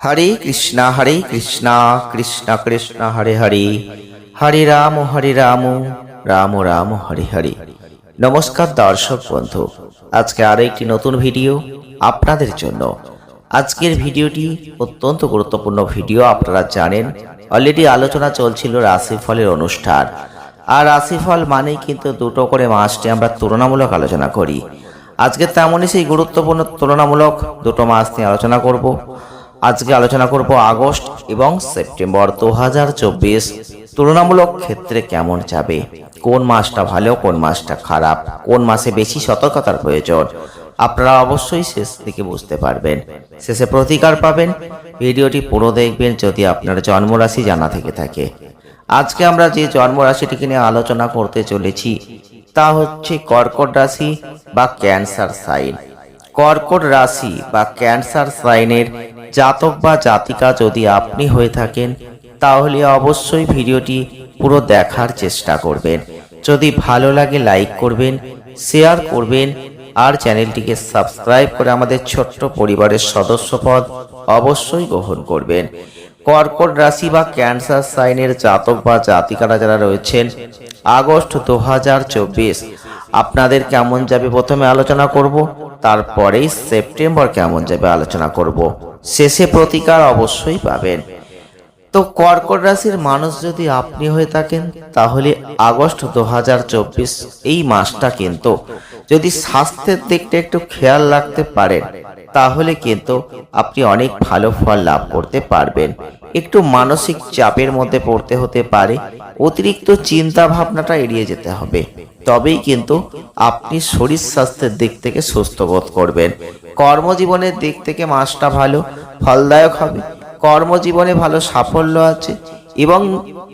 হরে কৃষ্ণা হরে কৃষ্ণা কৃষ্ণা কৃষ্ণ, হরে হরে। হরে রাম হরে রাম রাম রাম, হরে হরে। নমস্কার দর্শক বন্ধু, আজকে আরও একটি নতুন ভিডিও আপনাদের জন্য। আজকের ভিডিওটি অত্যন্ত গুরুত্বপূর্ণ ভিডিও, আপনারা জানেন। অলরেডি আলোচনা চলছিল রাশিফলের অনুষ্ঠান। আর রাশিফল মানেই কিন্তু দুটো করে মাসটি আমরা তুলনামূলক আলোচনা করি। আজকে তেমনই সেই গুরুত্বপূর্ণ তুলনামূলক দুটো মাস নিয়ে আলোচনা করব। আজকে আলোচনা করব আগস্ট এবং সেপ্টেম্বর দু হাজার চব্বিশ। তুলনামূলক ক্ষেত্রে কেমন যাবে? কোন মাসটা ভালো, কোন মাসটা খারাপ? কোন মাসে বেশি সতর্কতার প্রয়োজন? আপনারা অবশ্যই শেষ থেকে বুঝতে পারবেন। শেষে প্রতিকার পাবেন। ভিডিওটি পুরো দেখবেন যদি আপনার জন্মরাশি জানা থেকে থাকে। আজকে আমরা যে জন্মরাশিটিকে নিয়ে আলোচনা করতে চলেছি, তা হচ্ছে কর্কট রাশি বা ক্যান্সার সাইন। কর্কট রাশি বা ক্যান্সার সাইনের জাতক বা জাতিকা যদি আপনি হয়ে থাকেন, তাহলে অবশ্যই ভিডিওটি পুরো দেখার চেষ্টা করবেন। যদি ভালো লাগে লাইক করবেন, শেয়ার করবেন, আর চ্যানেলটিকে সাবস্ক্রাইব করে আমাদের ছোট্ট পরিবারের সদস্যপদ অবশ্যই গ্রহণ করবেন। কর্কট রাশি বা ক্যান্সার সাইনের জাতক বা জাতিকারা যারা রয়েছেন, আগস্ট দু হাজার চব্বিশ, আপনাদের কেমন যাবে প্রথমে আলোচনা করব, তারপরেই সেপ্টেম্বর কেমন যাবে আলোচনা করব। শেষে প্রতিকার অবশ্যই পাবেন। তো কর্কট রাশির মানুষ যদি আপনি হয়ে থাকেন, তাহলে আগস্ট দু হাজার চব্বিশ এই মাসটা কিন্তু যদি স্বাস্থ্যের দিকটা একটু খেয়াল রাখতে পারেন তাহলে কিন্তু আপনি অনেক ভালো ফল লাভ করতে পারবেন। একটু মানসিক চাপের মধ্যে পড়তে হতে পারে। অতিরিক্ত চিন্তা ভাবনাটা এড়িয়ে যেতে হবে। তবেই কিন্তু আপনি শরীর স্বাস্থ্যের দিক থেকে সুস্থ বোধ করবেন। কর্মজীবনের দিক থেকে মাসটা ভালো, ফলদায়ক হবে। কর্মজীবনে ভালো সাফল্য আছে এবং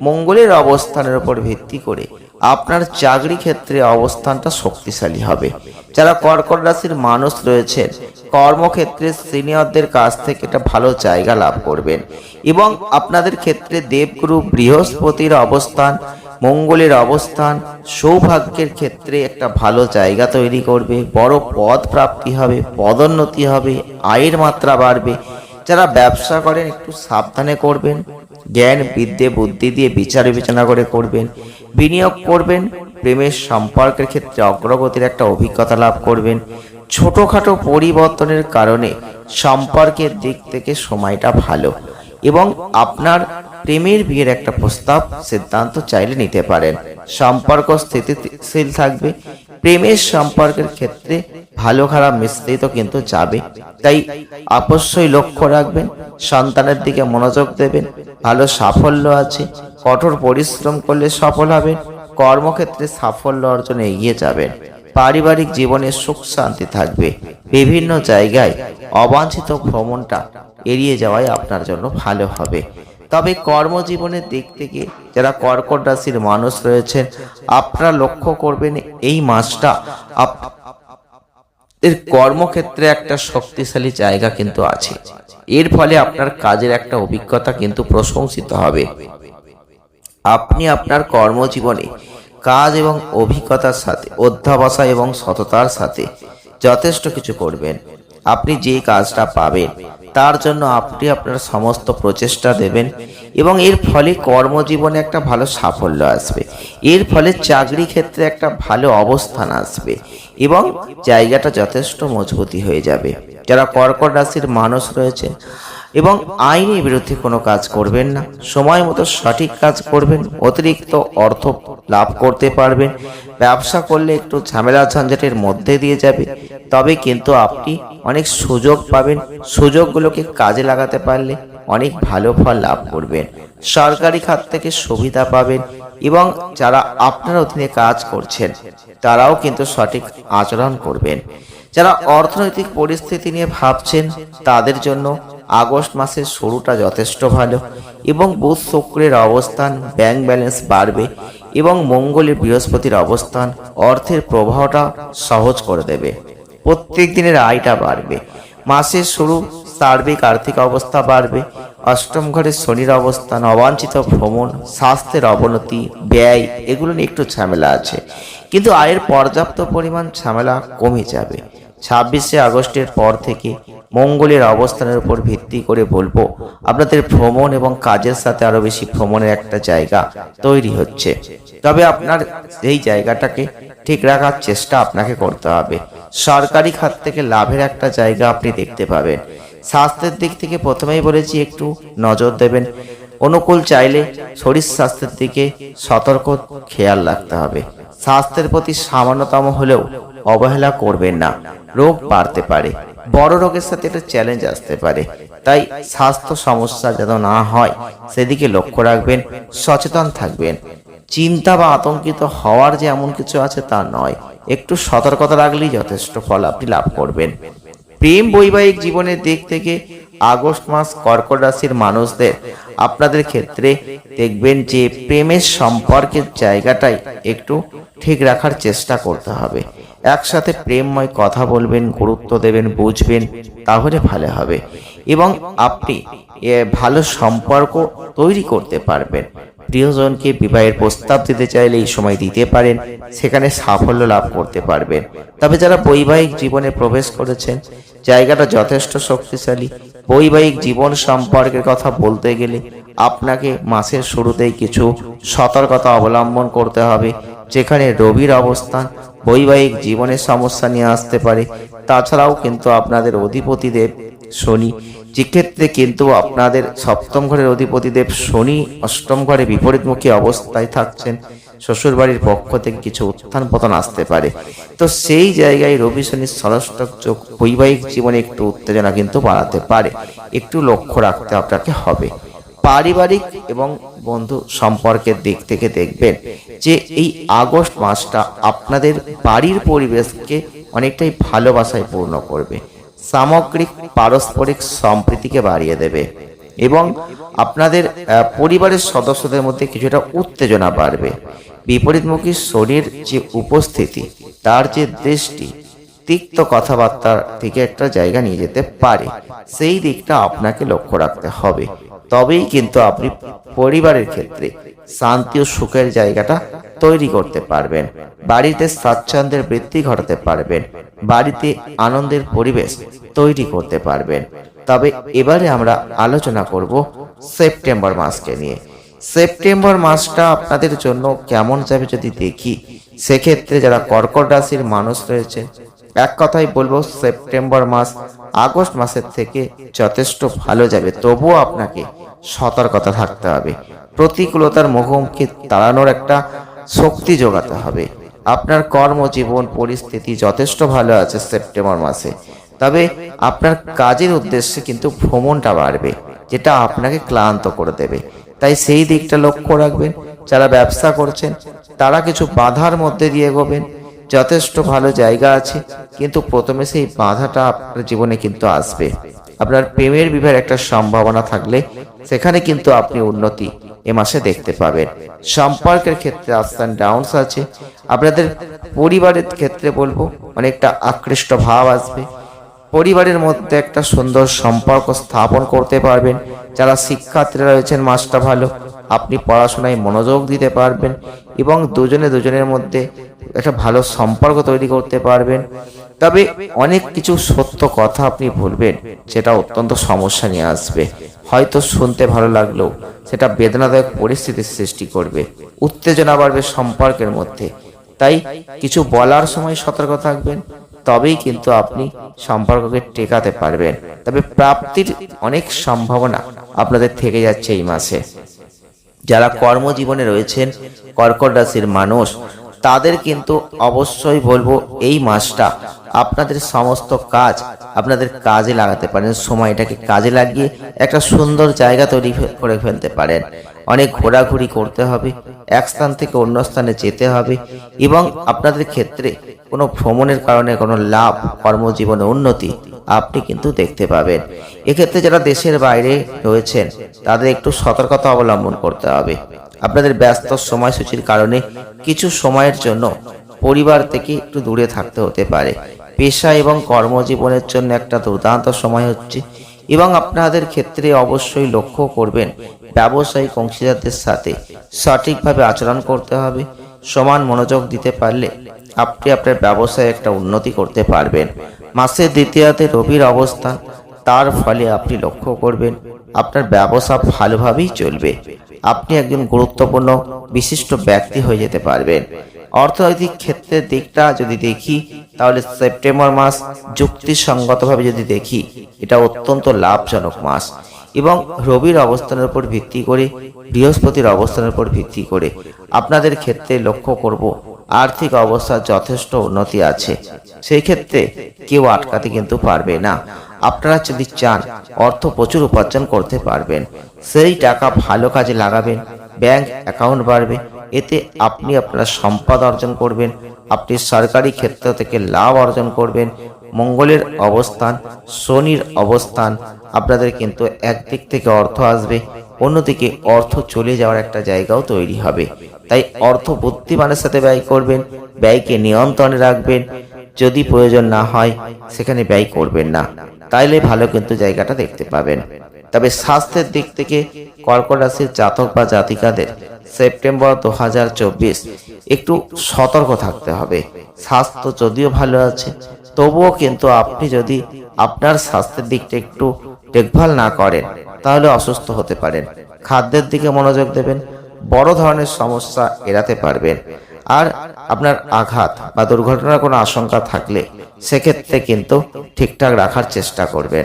মঙ্গলের অবস্থানের উপর ভিত্তি করে আপনার চাকরি ক্ষেত্রে অবস্থানটা শক্তিশালী হবে। যারা কর্কট রাশির মানুষ রয়েছেন, কর্মক্ষেত্রে সিনিয়রদের কাছ থেকে একটা ভালো জায়গা লাভ করবেন। এবং আপনাদের ক্ষেত্রে দেবগুরু বৃহস্পতির অবস্থান, মঙ্গলের অবস্থান, সৌভাগ্যের ক্ষেত্রে একটা ভালো জায়গা তৈরি করবে, বড় পদ প্রাপ্তি হবে, পদোন্নতি হবে, আয়ের মাত্রা বাড়বে। যারা ব্যবসা করেন, একটু সাবধানে করবেন, জ্ঞান, বিদ্যে, বুদ্ধি দিয়ে বিচার বিবেচনা করে করবেন। বিনিয়োগ করবেন, প্রেমের সম্পর্কের ক্ষেত্রে অগ্রগতির একটা অভিজ্ঞতা লাভ করবেন। ছোটোখাটো পরিবর্তনের কারণে সম্পর্কের দিক থেকে সময়টা ভালো এবং আপনার প্রেমের বিয়ের একটা প্রস্তাব, সিদ্ধান্ত চাইলে নিতে পারেন। সম্পর্ক স্থিতিশীল থাকবে, প্রেমের সম্পর্কের ক্ষেত্রে ভালো খারাপ মিশ্রিত কিন্তু যাবে। তাই অবশ্যই লক্ষ্য রাখবেন, সন্তানের দিকে মনোযোগ দেবেন, ভালো সাফল্য আছে কঠোর পরিশ্রম করলে সফল হবেন কর্মক্ষেত্রে সাফল্য অর্জনে এগিয়ে যাবেন। পারিবারিক জীবনে সুখ শান্তি থাকবে। বিভিন্ন জায়গায় অবাঞ্ছিত ভ্রমণটা এড়িয়ে যাওয়াই আপনার জন্য ভালো হবে। তবে কর্মজীবনের দিক থেকে যারা কর্কট রাশির মানুষ রয়েছেন, আপনারা লক্ষ্য করবেন এই মাসটা এর কর্মক্ষেত্রে একটা শক্তিশালী জায়গা কিন্তু আছে। এর ফলে আপনার কাজের একটা অভিজ্ঞতা কিন্তু প্রশংসিত হবে। আপনি আপনার কর্মজীবনে কাজ এবং অভিজ্ঞতার সাথে অধ্যাবসা এবং সততার সাথে যথেষ্ট কিছু করবেন। আপনি যে কাজটা পাবেন, তার জন্য আপনি আপনার সমস্ত প্রচেষ্টা দেবেন এবং এর ফলে কর্মজীবনে একটা ভালো সাফল্য আসবে। এর ফলে চাকরি ক্ষেত্রে একটা ভালো অবস্থান আসবে এবং জায়গাটা যথেষ্ট মজবুতি হয়ে যাবে। যারা কর্কট রাশির মানুষ রয়েছে এবং আইনের বিরুদ্ধে কোনো কাজ করবেন না। সময় মতো সঠিক কাজ করবেন, অতিরিক্ত অর্থ লাভ করতে পারবেন। ব্যবসা করলে একটু ঝামেলা ঝঞ্ঝাটের মধ্যে দিয়ে যাবে। তবে কিন্তু আপনি অনেক সুযোগ পাবেন। সুযোগগুলোকে কাজে লাগাতে পারলে অনেক ভালো ফল লাভ করবেন। সরকারি খাত থেকে সুবিধা পাবেন এবং যারা আপনার অধীনে কাজ করছেন, তারাও কিন্তু সঠিক আচরণ করবেন। যারা অর্থনৈতিক পরিস্থিতি নিয়ে ভাবছেন, তাদের জন্য আগস্ট মাসের শুরুটা যথেষ্ট ভালো এবং বুধ শুক্রের অবস্থান ব্যাংক ব্যালেন্স বাড়বে এবং মঙ্গলের বৃহস্পতির অবস্থান অর্থের প্রবাহটা সহজ করে দেবে। প্রত্যেক দিনের আয়টা বাড়বে। মাসের শুরু সার্বিক আর্থিক অবস্থা বাড়বে, অষ্টম ঘরে শনির অবস্থান, অবাঞ্ছিত ভ্রমণ, স্বাস্থ্যের অবনতি, ব্যয়, এগুলো নিয়ে একটু ঝামেলা আছে। কিন্তু আয়ের পর্যাপ্ত পরিমাণ ঝামেলা কমে যাবে। ছাব্বিশে আগস্টের পর থেকে মঙ্গলের অবস্থানের উপর ভিত্তি করে বলব, আপনাদের ভ্রমণ এবং কাজের সাথে আরও বেশি ভ্রমণের একটা জায়গা তৈরি হচ্ছে। তবে আপনার এই জায়গাটাকে ঠিক রাখার চেষ্টা আপনাকে করতে হবে। সরকারি খাত থেকে লাভের একটা জায়গা আপনি দেখতে পাবেন। স্বাস্থ্যের দিক থেকে প্রথমেই বলেছি, একটু নজর দেবেন। অনুকূল চাইলে শরীর স্বাস্থ্যের দিকে সতর্ক খেয়াল রাখতে হবে। স্বাস্থ্যের প্রতি সামান্যতম হলেও অবহেলা করবেন না। রোগ বাড়তে পারে। বড় রোগের সাথে একটা চ্যালেঞ্জ আসতে পারে। তাই স্বাস্থ্য সমস্যা যেন না হয়, সেদিকে লক্ষ্য রাখবেন, সচেতন থাকবেন। চিন্তা বা আতঙ্কিত হওয়ার যে এমন কিছু আছে তা নয়। একটু সতর্কতা রাখলেই যথেষ্ট ফল আপনি লাভ করবেন। প্রেম বৈবাহিক জীবনের দিক থেকে আগস্ট মাস কর্কট রাশির মানুষদের আপনাদের ক্ষেত্রে দেখবেন যে প্রেমের সম্পর্কের জায়গাটাই একটু ঠিক রাখার চেষ্টা করতে হবে। একসাথে প্রেমময় কথা বলবেন, গুরুত্ব দেবেন, বুঝবেন, তাহলে ভালো হবে। এবং আপনি ভালো সম্পর্ক তৈরি করতে পারবেন। প্রিয়জনকে বিবাহের প্রস্তাব দিতে চাইলে এই সময় দিতে পারেন, সেখানে সাফল্য লাভ করতে পারবেন। তবে যারা বৈবাহিক জীবনে প্রবেশ করেছেন, জায়গাটা যথেষ্ট শক্তিশালী। বৈবাহিক জীবন সম্পর্কের কথা বলতে গেলে আপনাকে মাসের শুরুতেই কিছু সতর্কতা অবলম্বন করতে হবে। যেখানে রবির অবস্থান, বৈবাহিক জীবনের সমস্যা নিয়ে আসতে পারে। তাছাড়াও কিন্তু আপনাদের অধিপতিদেব শনি। যেক্ষেত্রে কিন্তু আপনাদের সপ্তম ঘরের অধিপতিদেব শনি অষ্টম ঘরে বিপরীতমুখী অবস্থায় থাকছেন। শ্বশুরবাড়ির পক্ষ থেকে কিছু উত্থান পতন আসতে পারে। তো সেই জায়গায় রবি শনির ষষ্ঠক যোগ বৈবাহিক জীবনে একটু উত্তেজনা কিন্তু বাড়াতে পারে। একটু লক্ষ্য রাখতে আপনাকে হবে। পারিবারিক এবং বন্ধু সম্পর্কের দিক থেকে দেখবেন যে এই আগস্ট মাসটা আপনাদের বাড়ির পরিবেশকে অনেকটাই ভালোবাসায় পূর্ণ করবে। সামগ্রিক পারস্পরিক সম্প্রীতিকে বাড়িয়ে দেবে এবং আপনাদের পরিবারের সদস্যদের মধ্যে কিছুটা উত্তেজনা বাড়বে। বিপরীতমুখী শরীর যে উপস্থিতি, তার যে দৃষ্টি, তিক্ত কথাবার্তার থেকে একটা জায়গা নিয়ে যেতে পারে। সেই দিকটা আপনাকে লক্ষ্য রাখতে হবে। তবেই কিন্তু আপনি পরিবারের ক্ষেত্রে শান্তি ও সুখের জায়গাটা তৈরি করতে পারবেন। বাড়িতে স্বাচ্ছন্দ্যের বৃদ্ধি ঘটাতে পারবেন। বাড়িতে আনন্দের পরিবেশ তৈরি করতে পারবেন। তবে এবারে আমরা আলোচনা করব সেপ্টেম্বর মাসকে নিয়ে। সেপ্টেম্বর মাসটা আপনাদের জন্য কেমন যাবে যদি দেখি, সেক্ষেত্রে যারা কর্কট রাশির মানুষ রয়েছে এক কথাই বলব, সেপ্টেম্বর মাস আগস্ট মাসের থেকে যথেষ্ট ভালো যাবে। তবুও আপনাকে সতর্কতা থাকতে হবে। প্রতিকূলতার মুখোমুখি দাঁড়ানোর একটা শক্তি যোগাতে হবে। আপনার কর্মজীবন, পরিস্থিতি যথেষ্ট ভালো আছে সেপ্টেম্বর মাসে। তবে আপনার কাজের উদ্দেশ্যে কিন্তু ভ্রমণটা বাড়বে, যেটা আপনাকে ক্লান্ত করে দেবে। তাই সেই দিকটা লক্ষ্য রাখবেন। যারা ব্যবসা করছেন, তারা কিছু বাধার মধ্যে দিয়ে এগোবেন। যথেষ্ট ভালো জায়গা আছে, কিন্তু প্রথমে সেই বাধাটা আপনার জীবনে কিন্তু আসবে। আপনার প্রেমের বিবাহের একটা সম্ভাবনা থাকলে সেখানে কিন্তু আপনি উন্নতি এ মাসে দেখতে পাবেন। সম্পর্কের ক্ষেত্রে আপস অ্যান্ড ডাউনস আছে। আপনাদের পরিবারের ক্ষেত্রে বলব, অনেকটা আকৃষ্ট ভাব আসবে। পরিবারের মধ্যে একটা সুন্দর সম্পর্ক স্থাপন করতে পারবেন। যারা শিক্ষার্থীরা রয়েছেন, মাস্টার ভালো আপনি পড়াশোনায় মনোযোগ দিতে পারবেন এবং দুজনে দুজনের মধ্যে একটা ভালো সম্পর্ক তৈরি করতে পারবেন। তবে অনেক কিছু সত্য কথা আপনি বলবেন সেটা অত্যন্ত সমস্যা নিয়ে আসবে। হয়তো শুনতে ভালো লাগলেও সেটা বেদনাদায়ক পরিস্থিতির সৃষ্টি করবে, উত্তেজনা বাড়বে সম্পর্কের মধ্যে। তাই কিছু বলার সময় সতর্ক থাকবেন তবেই কিন্তু আপনি সম্পর্ককে টেকাতে পারবেন। তবে প্রাপ্তির অনেক সম্ভাবনা আপনাদের থেকে যাচ্ছে এই মাসে। যারা কর্মজীবনে রয়েছেন, কর্কট রাশির মানুষ, তাদের কিন্তু অবশ্যই বলব এই মাসটা আপনাদের সমস্ত কাজ আপনাদের কাজে লাগাতে পারেন। সময়টাকে কাজে লাগিয়ে একটা সুন্দর জায়গা তৈরি করে ফেলতে পারেন। অনেক ঘোরাঘুরি করতে হবে, এক স্থান থেকে অন্য স্থানে যেতে হবে এবং আপনাদের ক্ষেত্রে কোনো ভ্রমণের কারণে কোনো লাভ, কর্মজীবনে উন্নতি আপনি কিন্তু দেখতে পাবেন। এক্ষেত্রে যারা দেশের বাইরে রয়েছেন, তাদের একটু সতর্কতা অবলম্বন করতে হবে। আপনাদের ব্যস্ত সময়সূচির কারণে কিছু সময়ের জন্য পরিবার থেকে একটু দূরে থাকতে হতে পারে। পেশা এবং কর্মজীবনের জন্য একটা দুর্দান্ত সময় হচ্ছে এবং আপনাদের ক্ষেত্রে অবশ্যই লক্ষ্য করবেন, ব্যবসায়িক অংশীদারদের সাথে সঠিকভাবে আচরণ করতে হবে, সমান মনোযোগ দিতে পারলে আপনি আপনার ব্যবসায় একটা উন্নতি করতে পারবেন। মাসের দ্বিতীয়াতে রবির অবস্থান তার ফলে আপনি লক্ষ্য করবেন আপনার ব্যবসা ভালোভাবেই চলবে। আপনি একজন গুরুত্বপূর্ণ, বিশিষ্ট ব্যক্তি হয়ে যেতে পারবেন। অর্থনৈতিক ক্ষেত্রের দিকটা যদি দেখি, তাহলে সেপ্টেম্বর মাস যুক্তিসঙ্গতভাবে যদি দেখি, এটা অত্যন্ত লাভজনক মাস। এবং রবির অবস্থানের উপর ভিত্তি করে, বৃহস্পতির অবস্থানের উপর ভিত্তি করে আপনাদের ক্ষেত্রে লক্ষ্য করব, আর্থিক অবস্থার যথেষ্ট উন্নতি আছে। সেই ক্ষেত্রে কেউ আটকাতে কিন্তু পারবে না। আপনারা যদি চান, অর্থ প্রচুর উপার্জন করতে পারবেন। সেই টাকা ভালো কাজে লাগাবেন, ব্যাংক অ্যাকাউন্ট বাড়বে এতে আপনি আপনার সম্পদ অর্জন করবেন, আপনি সরকারি ক্ষেত্র থেকে লাভ অর্জন করবেন, মঙ্গলের অবস্থান, শনির অবস্থান, আপনাদের কিন্তু একদিক থেকে অর্থ আসবে, অন্যদিকে অর্থ চলে যাওয়ার একটা জায়গাও তৈরি হবে। তাই অর্থ বুদ্ধিমানের সাথে ব্যয় করবেন, ব্যয়কে নিয়ন্ত্রণে রাখবেন, যদি প্রয়োজন না হয় সেখানে ব্যয় করবেন না। তাইলে ভালো কিন্তু জায়গাটা দেখতে পাবেন। তবে স্বাস্থ্যের দিক থেকে কর্কট রাশির জাতক বা জাতিকাদের সেপ্টেম্বর দু হাজার চব্বিশ। একটু সতর্ক থাকতে হবে। স্বাস্থ্য যদিও ভালো আছে, তবুও কিন্তু আপনি যদি আপনার স্বাস্থ্যের দিকটা একটু দেখভাল না করেন, তাহলে অসুস্থ হতে পারেন। খাদ্যের দিকে মনোযোগ দেবেন, বড় ধরনের সমস্যা এড়াতে পারবেন। আর আপনার আঘাত বা দুর্ঘটনার কোনো আশঙ্কা থাকলে সেক্ষেত্রে কিন্তু ঠিকঠাক রাখার চেষ্টা করবেন।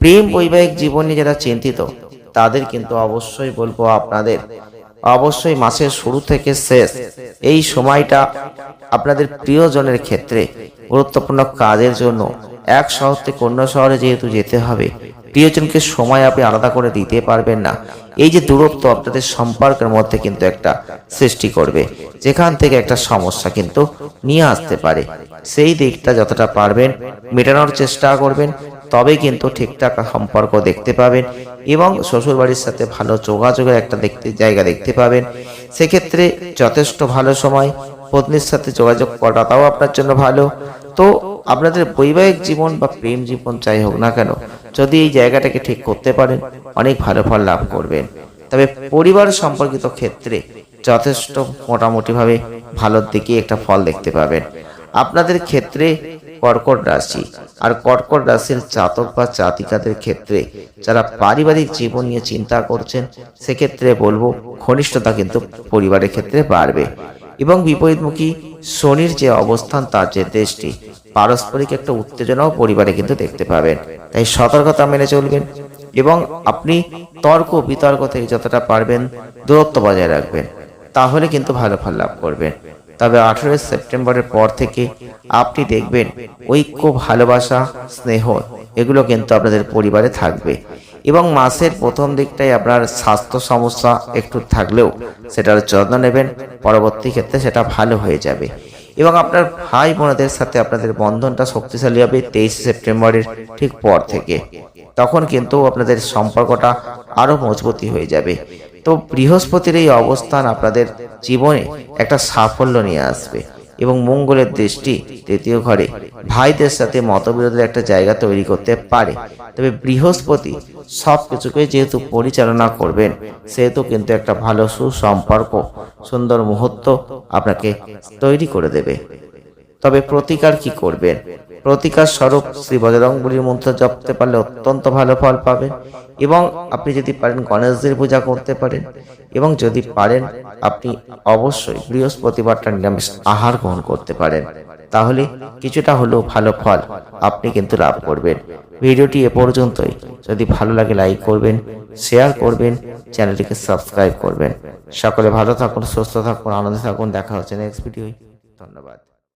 প্রেম, বৈবাহিক জীবন যারা চিন্তিত, তাদের কিন্তু অবশ্যই বলব আপনাদের অবশ্যই মাসের শুরু থেকে শেষ। এই সময়টা আপনাদের প্রিয়জনের ক্ষেত্রে গুরুত্বপূর্ণ কাজের জন্য। এক শহর থেকে অন্য শহরে যেহেতু যেতে হবে, প্রিয়জনকে সময় আপনি আলাদা করে দিতে পারবেন না। এই যে দূরত্ব আপনাদের সম্পর্কের মধ্যে কিন্তু একটা সৃষ্টি করবে, যেখান থেকে একটা সমস্যা কিন্তু নিয়ে আসতে পারে। সেই দিকটা যতটা পারবেন মেটানোর চেষ্টা করবেন তবে কিন্তু ঠিকঠাক সম্পর্ক দেখতে পাবেন এবং শ্বশুরবাড়ির সাথে ভালো যোগাযোগের একটা দেখতে, জায়গা দেখতে পাবেন। সেক্ষেত্রে যথেষ্ট ভালো সময়। পত্নীর সাথে যোগাযোগ করাটাও আপনার জন্য ভালো। তো আপনাদের বৈবাহিক জীবন বা প্রেম জীবন যাই হোক না কেন, যদি এই জায়গাটাকে ঠিক করতে পারেন, অনেক ভালো ফল লাভ করবেন। তবে পরিবার সম্পর্কিত ক্ষেত্রে যথেষ্ট মোটামুটিভাবে ভালোর দিকে একটা ফল দেখতে পাবেন। আপনাদের ক্ষেত্রে কর্কট রাশি। আর কর্কট রাশির জাতক বা জাতিকাদের ক্ষেত্রে যারা পারিবারিক জীবন নিয়ে চিন্তা করছেন, সেক্ষেত্রে বলব ঘনিষ্ঠতা কিন্তু পরিবারের ক্ষেত্রে বাড়বে। এবং বিপরীতমুখী শনির যে অবস্থান, তার যে দেশটি পারস্পরিক একটা উত্তেজনাও পরিবারে কিন্তু দেখতে পাবেন। তাই সতর্কতা মেনে চলবেন এবং আপনি তর্ক বিতর্ক থেকে যতটা পারবেন দূরত্ব বজায় রাখবেন। তাহলে কিন্তু ভালো ফল লাভ করবেন। তবে আঠেরোই সেপ্টেম্বরের পর থেকে আপনি দেখবেন ঐক্য, ভালোবাসা, স্নেহ, এগুলো কিন্তু আপনাদের পরিবারে থাকবে। এবং মাসের প্রথম দিকটাই আপনার স্বাস্থ্য সমস্যা একটু থাকলেও সেটার যত্ন নেবেন, পরবর্তী ক্ষেত্রে সেটা ভালো হয়ে যাবে। এবং আপনার ভাই বোনদের সাথে আপনাদের বন্ধনটা শক্তিশালী হবে তেইশে সেপ্টেম্বরের ঠিক পর থেকে। তখন কিন্তু আপনাদের সম্পর্কটা আরও মজবুতি হয়ে যাবে। তো বৃহস্পতির এই অবস্থান আপনাদের জীবনে একটা সাফল্য নিয়ে আসবে এবং মঙ্গলের দৃষ্টি তৃতীয় ঘরে ভাইদের সাথে মতবিরোধের একটা জায়গা তৈরি করতে পারে। তবে বৃহস্পতি সব কিছুকে যেহেতু পরিচালনা করবেন, সেহেতু কিন্তু একটা ভালো সুসম্পর্ক, সুন্দর মুহূর্ত আপনাকে তৈরি করে দেবে। তবে প্রতিকার কি করবেন? প্রতিকার স্বরূপ শ্রী বজরংবলীর মন্ত্র জপতে পারলে অত্যন্ত ভালো ফল পাবে। এবং আপনি যদি পারেন গণেশজির পূজা করতে পারেন। এবং যদি পারেন, আপনি অবশ্যই বৃহস্পতিবারটা নিরামিষ আহার গ্রহণ করতে পারেন। তাহলে কিছুটা হলেও ভালো ফল আপনি কিন্তু লাভ করবেন। ভিডিওটি এ পর্যন্তই। যদি ভালো লাগে লাইক করবেন, শেয়ার করবেন, চ্যানেলটিকে সাবস্ক্রাইব করবেন। সকলে ভালো থাকুন, সুস্থ থাকুন, আনন্দে থাকুন। দেখা হচ্ছে নেক্সট ভিডিওয় ধন্যবাদ।